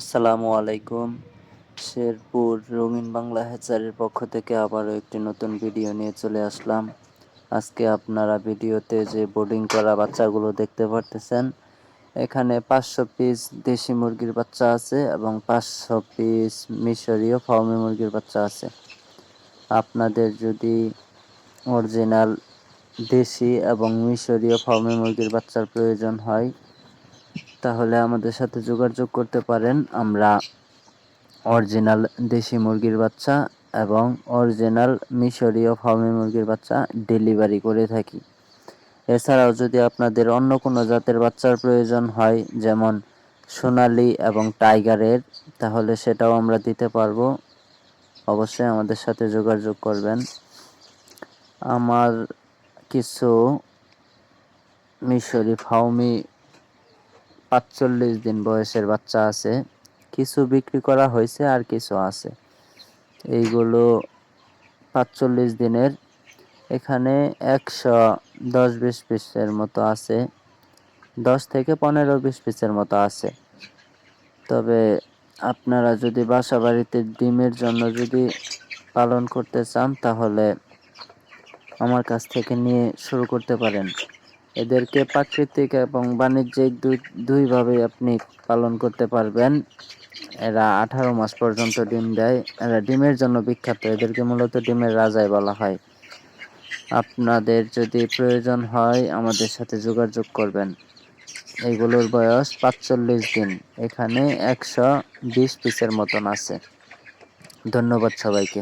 আসসালামু আলাইকুম। শেরপুর রঙিন বাংলা হ্যাচারের পক্ষ থেকে আবারও একটি নতুন ভিডিও নিয়ে চলে আসলাম। আজকে আপনারা ভিডিওতে যে বোর্ডিং করা বাচ্চাগুলো দেখতে পারতেছেন, এখানে পাঁচশো পিস দেশি মুরগির বাচ্চা আছে এবং পাঁচশো পিস মিশরীয় ফার্মি মুরগির বাচ্চা আছে। আপনাদের যদি অরিজিনাল দেশি এবং মিশরীয় ফার্মি মুরগির বাচ্চার প্রয়োজন হয় তাহলে আমাদের সাথে যোগাযোগ করতে পারেন। আমরা অরিজিনাল দেশি মুরগির বাচ্চা এবং অরিজিনাল মিশরীয় ফার্মি মুরগির বাচ্চা ডেলিভারি করে থাকি। এছাড়াও যদি আপনাদের অন্য কোনো জাতের বাচ্চার প্রয়োজন হয়, যেমন সোনালি এবং টাইগারের, তাহলে সেটাও আমরা দিতে পারব। অবশ্যই আমাদের সাথে যোগাযোগ করবেন। আমার কিছু মিশরি ফাউমি পাঁচচল্লিশ দিন বয়সের বাচ্চা আছে। কিছু বিক্রি করা হয়েছে আর কিছু আছে। এইগুলো পাঁচচল্লিশ দিনের। এখানে একশো দশ বিশ পিসের মতো আছে। দশ থেকে পনেরো বিশ পিসের মতো আছে। তবে আপনারা যদি বাসা বাড়িতে ডিমের জন্য যদি পালন করতে চান, তাহলে আমার কাছ থেকে নিয়ে শুরু করতে পারেন। এদেরকে প্রাকৃতিক এবং বাণিজ্যিক দুই দুইভাবেই আপনি পালন করতে পারবেন। এরা আঠারো মাস পর্যন্ত ডিম দেয়। এরা ডিমের জন্য বিখ্যাত। এদেরকে মূলত ডিমের রাজাই বলা হয়। আপনাদের যদি প্রয়োজন হয়, আমাদের সাথে যোগাযোগ করবেন। এগুলোর বয়স পাঁচচল্লিশ দিন। এখানে একশো বিশ পিসের মতন আছে। ধন্যবাদ সবাইকে।